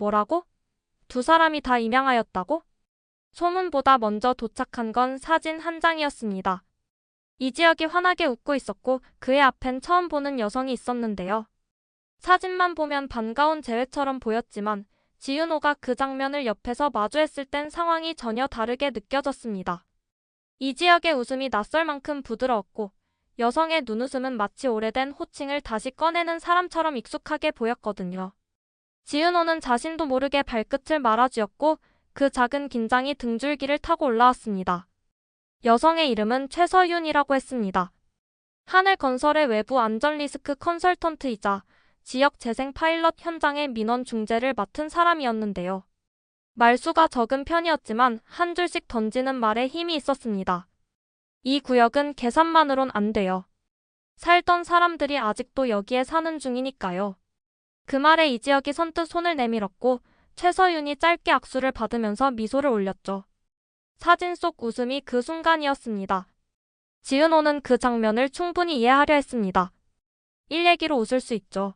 뭐라고? 두 사람이 다 임양하였다고? 소문보다 먼저 도착한 건 사진 한 장이었습니다. 이지혁이 환하게 웃고 있었고 그의 앞엔 처음 보는 여성이 있었는데요. 사진만 보면 반가운 재회처럼 보였지만 지윤호가 그 장면을 옆에서 마주했을 땐 상황이 전혀 다르게 느껴졌습니다. 이지혁의 웃음이 낯설 만큼 부드러웠고 여성의 눈웃음은 마치 오래된 호칭을 다시 꺼내는 사람처럼 익숙하게 보였거든요. 지은호는 자신도 모르게 발끝을 말아주었고 그 작은 긴장이 등줄기를 타고 올라왔습니다. 여성의 이름은 최서윤이라고 했습니다. 하늘 건설의 외부 안전 리스크 컨설턴트이자 지역 재생 파일럿 현장의 민원 중재를 맡은 사람이었는데요. 말수가 적은 편이었지만 한 줄씩 던지는 말에 힘이 있었습니다. 이 구역은 계산만으론 안 돼요. 살던 사람들이 아직도 여기에 사는 중이니까요. 그 말에 이지혁이 선뜻 손을 내밀었고 최서윤이 짧게 악수를 받으면서 미소를 올렸죠. 사진 속 웃음이 그 순간이었습니다. 지은호는 그 장면을 충분히 이해하려 했습니다. 일 얘기로 웃을 수 있죠.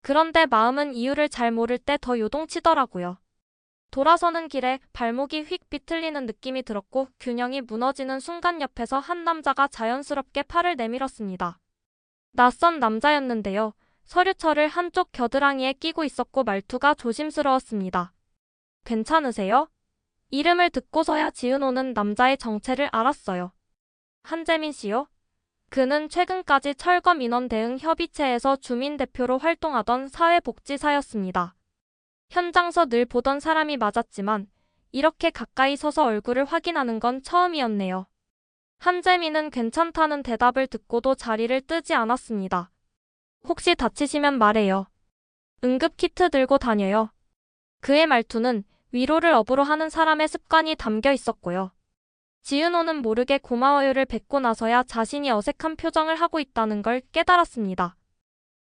그런데 마음은 이유를 잘 모를 때 더 요동치더라고요. 돌아서는 길에 발목이 휙 비틀리는 느낌이 들었고 균형이 무너지는 순간 옆에서 한 남자가 자연스럽게 팔을 내밀었습니다. 낯선 남자였는데요. 서류철을 한쪽 겨드랑이에 끼고 있었고 말투가 조심스러웠습니다. 괜찮으세요? 이름을 듣고서야 지은호는 남자의 정체를 알았어요. 한재민 씨요? 그는 최근까지 철거 민원 대응 협의체에서 주민 대표로 활동하던 사회복지사였습니다. 현장서 늘 보던 사람이 맞았지만 이렇게 가까이 서서 얼굴을 확인하는 건 처음이었네요. 한재민은 괜찮다는 대답을 듣고도 자리를 뜨지 않았습니다. 혹시 다치시면 말해요. 응급 키트 들고 다녀요. 그의 말투는 위로를 업으로 하는 사람의 습관이 담겨 있었고요. 지은호는 모르게 고마워요를 뱉고 나서야 자신이 어색한 표정을 하고 있다는 걸 깨달았습니다.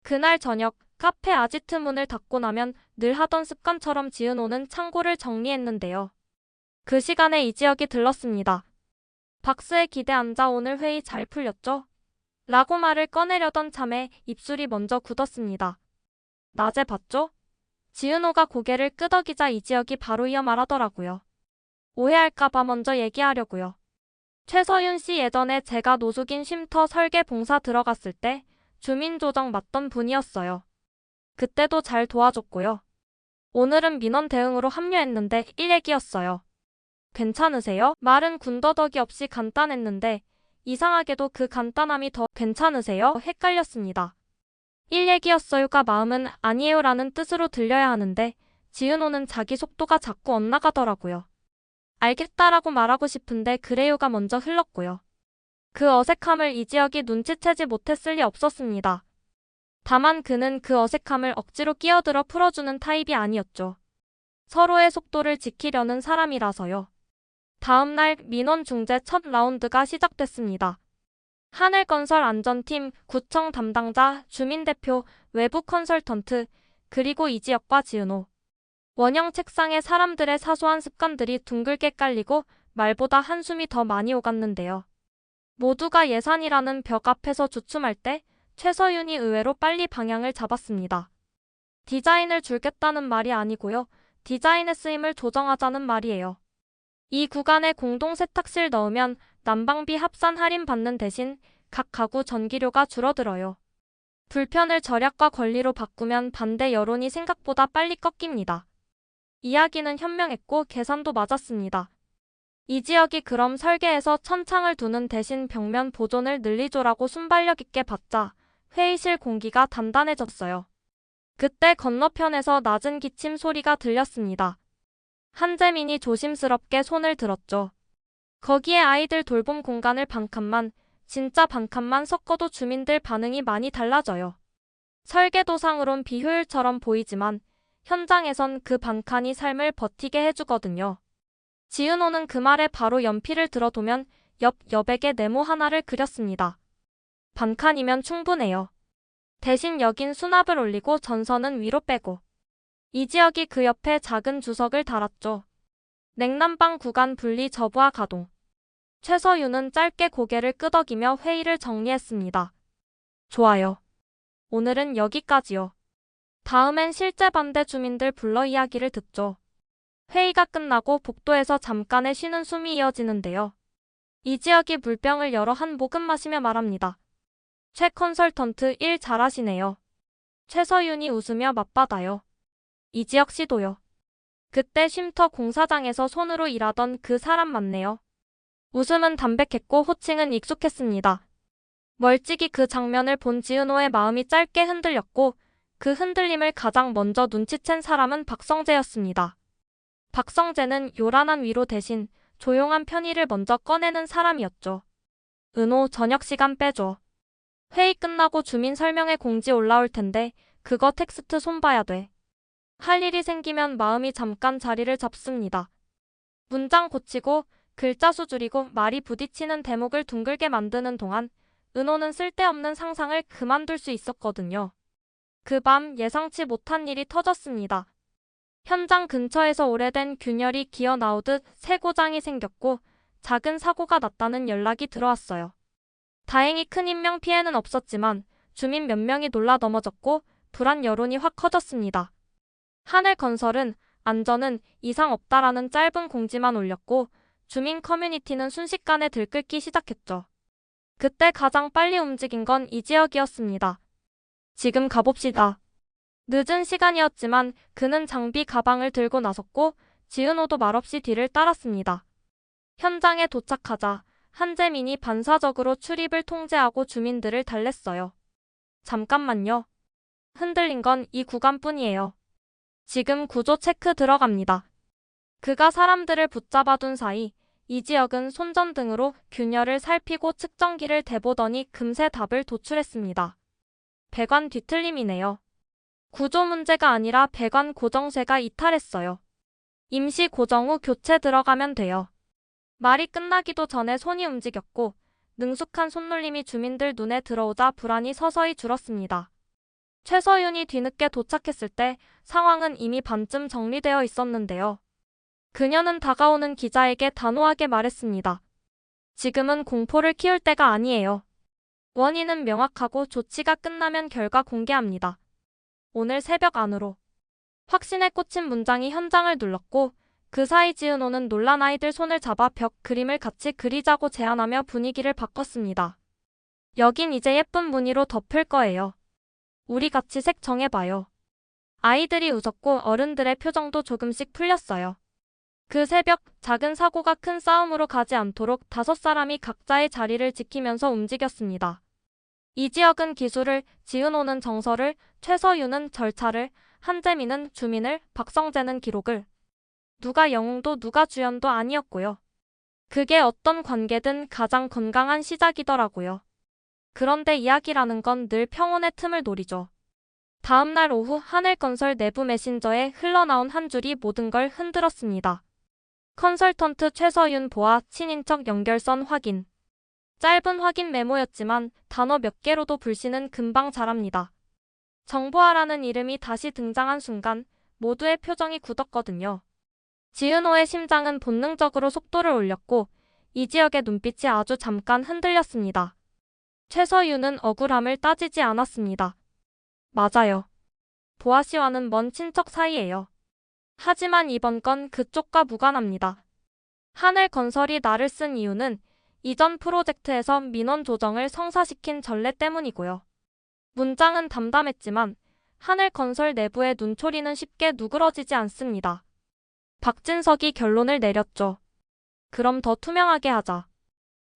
그날 저녁 카페 아지트 문을 닫고 나면 늘 하던 습관처럼 지은호는 창고를 정리했는데요. 그 시간에 이지혁이 들렀습니다. 박스에 기대 앉아 오늘 회의 잘 풀렸죠? 라고 말을 꺼내려던 참에 입술이 먼저 굳었습니다. 낮에 봤죠? 지은호가 고개를 끄덕이자 이지혁이 바로 이어 말하더라고요. 오해할까봐 먼저 얘기하려고요. 최서윤 씨 예전에 제가 노숙인 쉼터 설계 봉사 들어갔을 때 주민조정 맡던 분이었어요. 그때도 잘 도와줬고요. 오늘은 민원 대응으로 합류했는데 일 얘기였어요. 괜찮으세요? 말은 군더더기 없이 간단했는데 이상하게도 그 간단함이 더 괜찮으세요? 헷갈렸습니다. 일 얘기였어요가 마음은 아니에요라는 뜻으로 들려야 하는데 지은호는 자기 속도가 자꾸 엇나가더라고요. 알겠다라고 말하고 싶은데 그래요가 먼저 흘렀고요. 그 어색함을 이지혁이 눈치채지 못했을 리 없었습니다. 다만 그는 그 어색함을 억지로 끼어들어 풀어주는 타입이 아니었죠. 서로의 속도를 지키려는 사람이라서요. 다음 날 민원 중재 첫 라운드가 시작됐습니다. 하늘건설 안전팀, 구청 담당자, 주민대표, 외부 컨설턴트, 그리고 이지혁과 지은호. 원형 책상에 사람들의 사소한 습관들이 둥글게 깔리고 말보다 한숨이 더 많이 오갔는데요. 모두가 예산이라는 벽 앞에서 주춤할 때 최서윤이 의외로 빨리 방향을 잡았습니다. 디자인을 줄겠다는 말이 아니고요. 디자인의 쓰임을 조정하자는 말이에요. 이 구간에 공동 세탁실 넣으면 난방비 합산 할인 받는 대신 각 가구 전기료가 줄어들어요. 불편을 절약과 권리로 바꾸면 반대 여론이 생각보다 빨리 꺾입니다. 이야기는 현명했고 계산도 맞았습니다. 이 지역이 그럼 설계에서 천창을 두는 대신 벽면 보존을 늘리조라고 순발력 있게 받자 회의실 공기가 단단해졌어요. 그때 건너편에서 낮은 기침 소리가 들렸습니다. 한재민이 조심스럽게 손을 들었죠. 거기에 아이들 돌봄 공간을 반칸만, 진짜 반칸만 섞어도 주민들 반응이 많이 달라져요. 설계도상으론 비효율처럼 보이지만 현장에선 그 반칸이 삶을 버티게 해주거든요. 지은호는 그 말에 바로 연필을 들어두면 옆 여백에 네모 하나를 그렸습니다. 반칸이면 충분해요. 대신 여긴 수납을 올리고 전선은 위로 빼고 이 지역이 그 옆에 작은 주석을 달았죠. 냉난방 구간 분리 저부하 가동. 최서윤은 짧게 고개를 끄덕이며 회의를 정리했습니다. 좋아요. 오늘은 여기까지요. 다음엔 실제 반대 주민들 불러 이야기를 듣죠. 회의가 끝나고 복도에서 잠깐의 쉬는 숨이 이어지는데요. 이 지역이 물병을 열어 한 모금 마시며 말합니다. 최 컨설턴트 일 잘하시네요. 최서윤이 웃으며 맞받아요. 이 지역 시도요. 그때 쉼터 공사장에서 손으로 일하던 그 사람 맞네요. 웃음은 담백했고 호칭은 익숙했습니다. 멀찍이 그 장면을 본 지은호의 마음이 짧게 흔들렸고 그 흔들림을 가장 먼저 눈치챈 사람은 박성재였습니다. 박성재는 요란한 위로 대신 조용한 편의를 먼저 꺼내는 사람이었죠. 은호 저녁 시간 빼줘. 회의 끝나고 주민 설명회 공지 올라올 텐데 그거 텍스트 손봐야 돼. 할 일이 생기면 마음이 잠깐 자리를 잡습니다. 문장 고치고 글자 수 줄이고 말이 부딪히는 대목을 둥글게 만드는 동안 은호는 쓸데없는 상상을 그만둘 수 있었거든요. 그 밤 예상치 못한 일이 터졌습니다. 현장 근처에서 오래된 균열이 기어 나오듯 새 고장이 생겼고 작은 사고가 났다는 연락이 들어왔어요. 다행히 큰 인명 피해는 없었지만 주민 몇 명이 놀라 넘어졌고 불안 여론이 확 커졌습니다. 하늘건설은 안전은 이상 없다라는 짧은 공지만 올렸고 주민 커뮤니티는 순식간에 들끓기 시작했죠. 그때 가장 빨리 움직인 건 이 지역이었습니다. 지금 가봅시다. 늦은 시간이었지만 그는 장비 가방을 들고 나섰고 지은호도 말없이 뒤를 따랐습니다. 현장에 도착하자 한재민이 반사적으로 출입을 통제하고 주민들을 달랬어요. 잠깐만요. 흔들린 건 이 구간뿐이에요. 지금 구조 체크 들어갑니다. 그가 사람들을 붙잡아둔 사이 이 지역은 손전등으로 균열을 살피고 측정기를 대보더니 금세 답을 도출했습니다. 배관 뒤틀림이네요. 구조 문제가 아니라 배관 고정쇠가 이탈했어요. 임시 고정 후 교체 들어가면 돼요. 말이 끝나기도 전에 손이 움직였고 능숙한 손놀림이 주민들 눈에 들어오자 불안이 서서히 줄었습니다. 최서윤이 뒤늦게 도착했을 때 상황은 이미 반쯤 정리되어 있었는데요. 그녀는 다가오는 기자에게 단호하게 말했습니다. 지금은 공포를 키울 때가 아니에요. 원인은 명확하고 조치가 끝나면 결과 공개합니다. 오늘 새벽 안으로. 확신에 꽂힌 문장이 현장을 눌렀고 그 사이 지은호는 놀란 아이들 손을 잡아 벽 그림을 같이 그리자고 제안하며 분위기를 바꿨습니다. 여긴 이제 예쁜 무늬로 덮을 거예요. 우리 같이 색 정해봐요. 아이들이 웃었고 어른들의 표정도 조금씩 풀렸어요. 그 새벽 작은 사고가 큰 싸움으로 가지 않도록 다섯 사람이 각자의 자리를 지키면서 움직였습니다. 이 지역은 기술을, 지은호는 정서를, 최서윤은 절차를, 한재민은 주민을, 박성재는 기록을. 누가 영웅도 누가 주연도 아니었고요. 그게 어떤 관계든 가장 건강한 시작이더라고요. 그런데 이야기라는 건 늘 평온의 틈을 노리죠. 다음 날 오후 하늘건설 내부 메신저에 흘러나온 한 줄이 모든 걸 흔들었습니다. 컨설턴트 최서윤 보아 친인척 연결선 확인. 짧은 확인 메모였지만 단어 몇 개로도 불씨는 금방 자랍니다. 정보아라는 이름이 다시 등장한 순간 모두의 표정이 굳었거든요. 지은호의 심장은 본능적으로 속도를 올렸고 이 지역의 눈빛이 아주 잠깐 흔들렸습니다. 최서윤은 억울함을 따지지 않았습니다. 맞아요. 보아 씨와는 먼 친척 사이예요. 하지만 이번 건 그쪽과 무관합니다. 하늘건설이 나를 쓴 이유는 이전 프로젝트에서 민원 조정을 성사시킨 전례 때문이고요. 문장은 담담했지만 하늘건설 내부의 눈초리는 쉽게 누그러지지 않습니다. 박진석이 결론을 내렸죠. 그럼 더 투명하게 하자.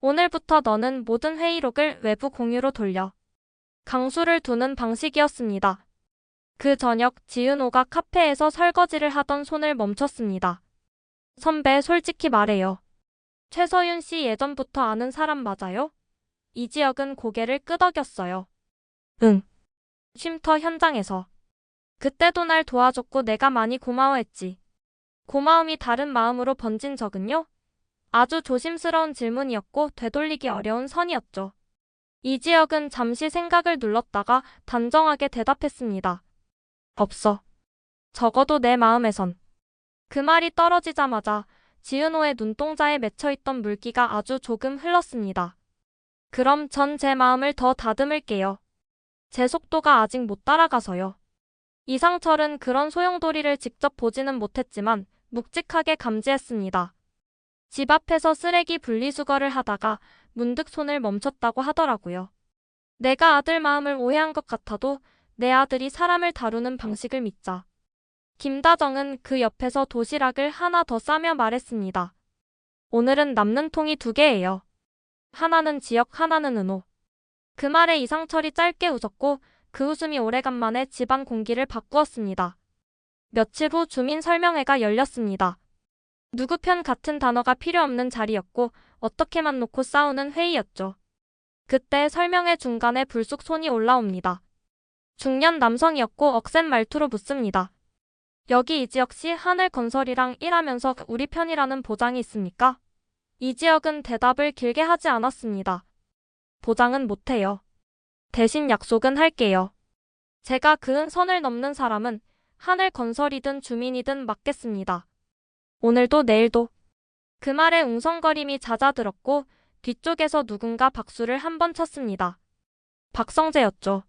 오늘부터 너는 모든 회의록을 외부 공유로 돌려. 강수를 두는 방식이었습니다. 그 저녁 지은호가 카페에서 설거지를 하던 손을 멈췄습니다. 선배 솔직히 말해요. 최서윤 씨 예전부터 아는 사람 맞아요? 이 지역은 고개를 끄덕였어요. 응. 쉼터 현장에서. 그때도 날 도와줬고 내가 많이 고마워했지. 고마움이 다른 마음으로 번진 적은요? 아주 조심스러운 질문이었고 되돌리기 어려운 선이었죠. 이 지역은 잠시 생각을 눌렀다가 단정하게 대답했습니다. 없어. 적어도 내 마음에선. 그 말이 떨어지자마자 지은호의 눈동자에 맺혀있던 물기가 아주 조금 흘렀습니다. 그럼 전 제 마음을 더 다듬을게요. 제 속도가 아직 못 따라가서요. 이상철은 그런 소용돌이를 직접 보지는 못했지만 묵직하게 감지했습니다. 집 앞에서 쓰레기 분리수거를 하다가 문득 손을 멈췄다고 하더라고요. 내가 아들 마음을 오해한 것 같아도 내 아들이 사람을 다루는 방식을 믿자. 김다정은 그 옆에서 도시락을 하나 더 싸며 말했습니다. 오늘은 남는 통이 두 개예요. 하나는 지역, 하나는 은호. 그 말에 이상철이 짧게 웃었고 그 웃음이 오래간만에 집안 공기를 바꾸었습니다. 며칠 후 주민 설명회가 열렸습니다. 누구 편 같은 단어가 필요 없는 자리였고 어떻게만 놓고 싸우는 회의였죠. 그때 설명회 중간에 불쑥 손이 올라옵니다. 중년 남성이었고 억센 말투로 묻습니다. 여기 이 지역 시 하늘건설이랑 일하면서 우리 편이라는 보장이 있습니까? 이 지역은 대답을 길게 하지 않았습니다. 보장은 못해요. 대신 약속은 할게요. 제가 그은 선을 넘는 사람은 하늘건설이든 주민이든 맡겠습니다. 오늘도 내일도. 그 말에 웅성거림이 잦아들었고 뒤쪽에서 누군가 박수를 한 번 쳤습니다. 박성재였죠.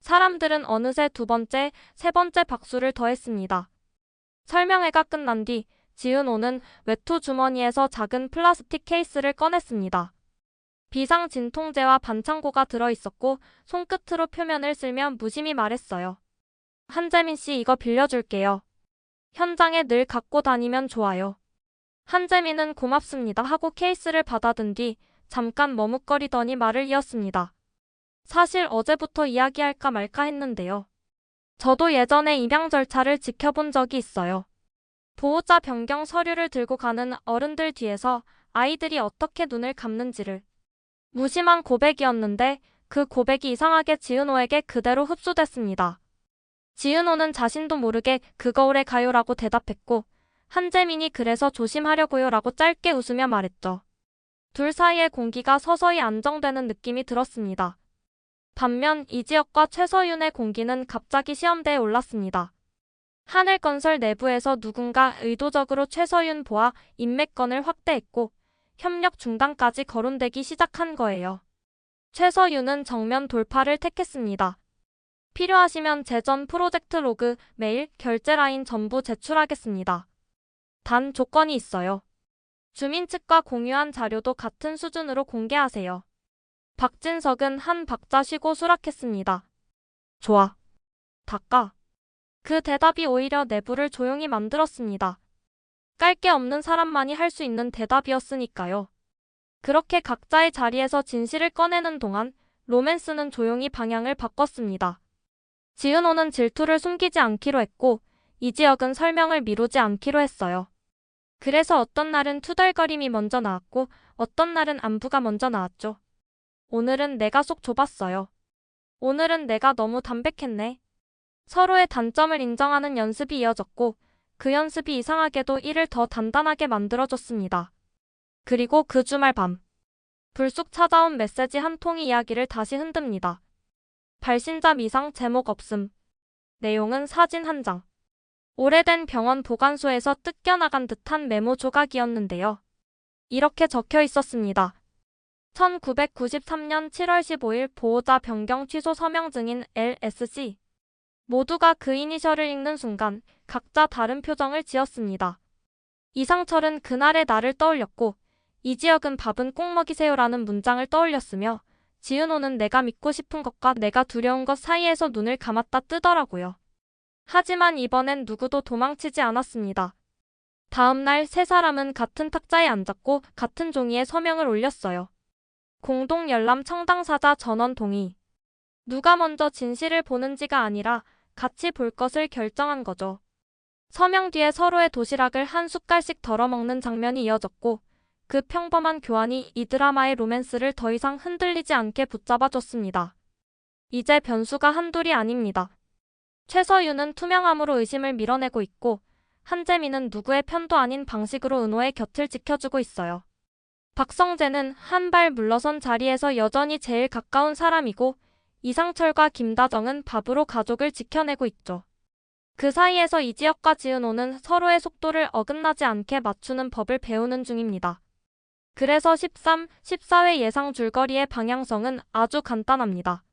사람들은 어느새 두 번째, 세 번째 박수를 더했습니다. 설명회가 끝난 뒤 지은호는 외투 주머니에서 작은 플라스틱 케이스를 꺼냈습니다. 비상 진통제와 반창고가 들어있었고 손끝으로 표면을 쓸며 무심히 말했어요. 한재민 씨 이거 빌려줄게요. 현장에 늘 갖고 다니면 좋아요. 한재민은 고맙습니다 하고 케이스를 받아든 뒤 잠깐 머뭇거리더니 말을 이었습니다. 사실 어제부터 이야기할까 말까 했는데요. 저도 예전에 입양 절차를 지켜본 적이 있어요. 보호자 변경 서류를 들고 가는 어른들 뒤에서 아이들이 어떻게 눈을 감는지를. 무심한 고백이었는데 그 고백이 이상하게 지은호에게 그대로 흡수됐습니다. 지은호는 자신도 모르게 그 거울에 가요라고 대답했고 한재민이 그래서 조심하려고요 라고 짧게 웃으며 말했죠. 둘 사이의 공기가 서서히 안정되는 느낌이 들었습니다. 반면 이지혁과 최서윤의 공기는 갑자기 시험대에 올랐습니다. 하늘건설 내부에서 누군가 의도적으로 최서윤 보아 인맥건을 확대했고 협력 중단까지 거론되기 시작한 거예요. 최서윤은 정면 돌파를 택했습니다. 필요하시면 재전 프로젝트 로그, 메일, 결제 라인 전부 제출하겠습니다. 단 조건이 있어요. 주민 측과 공유한 자료도 같은 수준으로 공개하세요. 박진석은 한 박자 쉬고 수락했습니다. 좋아. 닦아. 그 대답이 오히려 내부를 조용히 만들었습니다. 깔 게 없는 사람만이 할 수 있는 대답이었으니까요. 그렇게 각자의 자리에서 진실을 꺼내는 동안 로맨스는 조용히 방향을 바꿨습니다. 지은호는 질투를 숨기지 않기로 했고 이지혁은 설명을 미루지 않기로 했어요. 그래서 어떤 날은 투덜거림이 먼저 나왔고 어떤 날은 안부가 먼저 나왔죠. 오늘은 내가 속 좁았어요. 오늘은 내가 너무 담백했네. 서로의 단점을 인정하는 연습이 이어졌고 그 연습이 이상하게도 일을 더 단단하게 만들어줬습니다. 그리고 그 주말 밤 불쑥 찾아온 메시지 한 통이 이야기를 다시 흔듭니다. 발신자 미상 제목 없음. 내용은 사진 한 장. 오래된 병원 보관소에서 뜯겨나간 듯한 메모 조각이었는데요. 이렇게 적혀 있었습니다. 1993년 7월 15일 보호자 변경 취소 서명 증인 LSC. 모두가 그 이니셜을 읽는 순간 각자 다른 표정을 지었습니다. 이상철은 그날의 나를 떠올렸고 이지혁은 밥은 꼭 먹이세요라는 문장을 떠올렸으며 지은호는 내가 믿고 싶은 것과 내가 두려운 것 사이에서 눈을 감았다 뜨더라고요. 하지만 이번엔 누구도 도망치지 않았습니다. 다음 날 세 사람은 같은 탁자에 앉았고 같은 종이에 서명을 올렸어요. 공동 열람 청당사자 전원 동의. 누가 먼저 진실을 보는지가 아니라 같이 볼 것을 결정한 거죠. 서명 뒤에 서로의 도시락을 한 숟갈씩 덜어먹는 장면이 이어졌고 그 평범한 교환이 이 드라마의 로맨스를 더 이상 흔들리지 않게 붙잡아줬습니다. 이제 변수가 한둘이 아닙니다. 최서윤은 투명함으로 의심을 밀어내고 있고 한재민은 누구의 편도 아닌 방식으로 은호의 곁을 지켜주고 있어요. 박성재는 한 발 물러선 자리에서 여전히 제일 가까운 사람이고 이상철과 김다정은 밥으로 가족을 지켜내고 있죠. 그 사이에서 이지혁과 지은호는 서로의 속도를 어긋나지 않게 맞추는 법을 배우는 중입니다. 그래서 13, 14회 예상 줄거리의 방향성은 아주 간단합니다.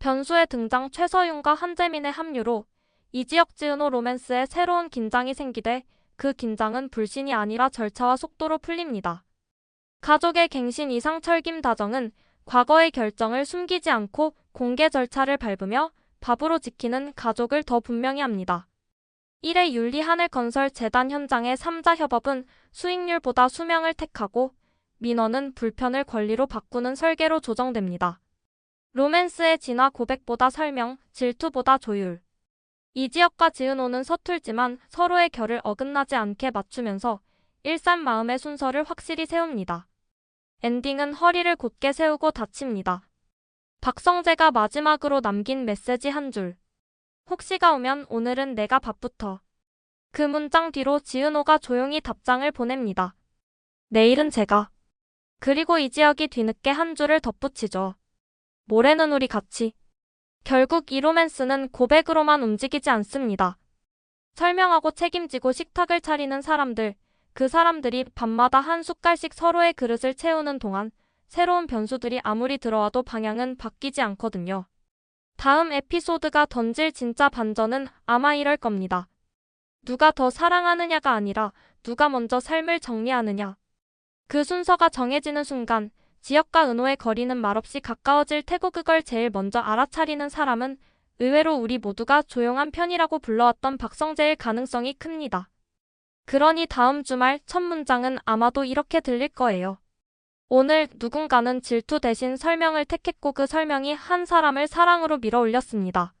변수의 등장 최서윤과 한재민의 합류로 이지혁 지은호 로맨스에 새로운 긴장이 생기되 그 긴장은 불신이 아니라 절차와 속도로 풀립니다. 가족의 갱신 이상 철김 다정은 과거의 결정을 숨기지 않고 공개 절차를 밟으며 밥으로 지키는 가족을 더 분명히 합니다. 1회 윤리 하늘 건설 재단 현장의 3자 협업은 수익률보다 수명을 택하고 민원은 불편을 권리로 바꾸는 설계로 조정됩니다. 로맨스의 진화 고백보다 설명, 질투보다 조율. 이지혁과 지은호는 서툴지만 서로의 결을 어긋나지 않게 맞추면서 일산 마음의 순서를 확실히 세웁니다. 엔딩은 허리를 곧게 세우고 닫힙니다. 박성재가 마지막으로 남긴 메시지 한 줄. 혹시가 오면 오늘은 내가 밥부터. 그 문장 뒤로 지은호가 조용히 답장을 보냅니다. 내일은 제가. 그리고 이지혁이 뒤늦게 한 줄을 덧붙이죠. 모레는 우리 같이. 결국 이 로맨스는 고백으로만 움직이지 않습니다. 설명하고 책임지고 식탁을 차리는 사람들, 그 사람들이 밤마다 한 숟갈씩 서로의 그릇을 채우는 동안 새로운 변수들이 아무리 들어와도 방향은 바뀌지 않거든요. 다음 에피소드가 던질 진짜 반전은 아마 이럴 겁니다. 누가 더 사랑하느냐가 아니라 누가 먼저 삶을 정리하느냐. 그 순서가 정해지는 순간 지역과 은호의 거리는 말없이 가까워질 테고 그걸 제일 먼저 알아차리는 사람은 의외로 우리 모두가 조용한 편이라고 불러왔던 박성재일 가능성이 큽니다. 그러니 다음 주말 첫 문장은 아마도 이렇게 들릴 거예요. 오늘 누군가는 질투 대신 설명을 택했고 그 설명이 한 사람을 사랑으로 밀어 올렸습니다.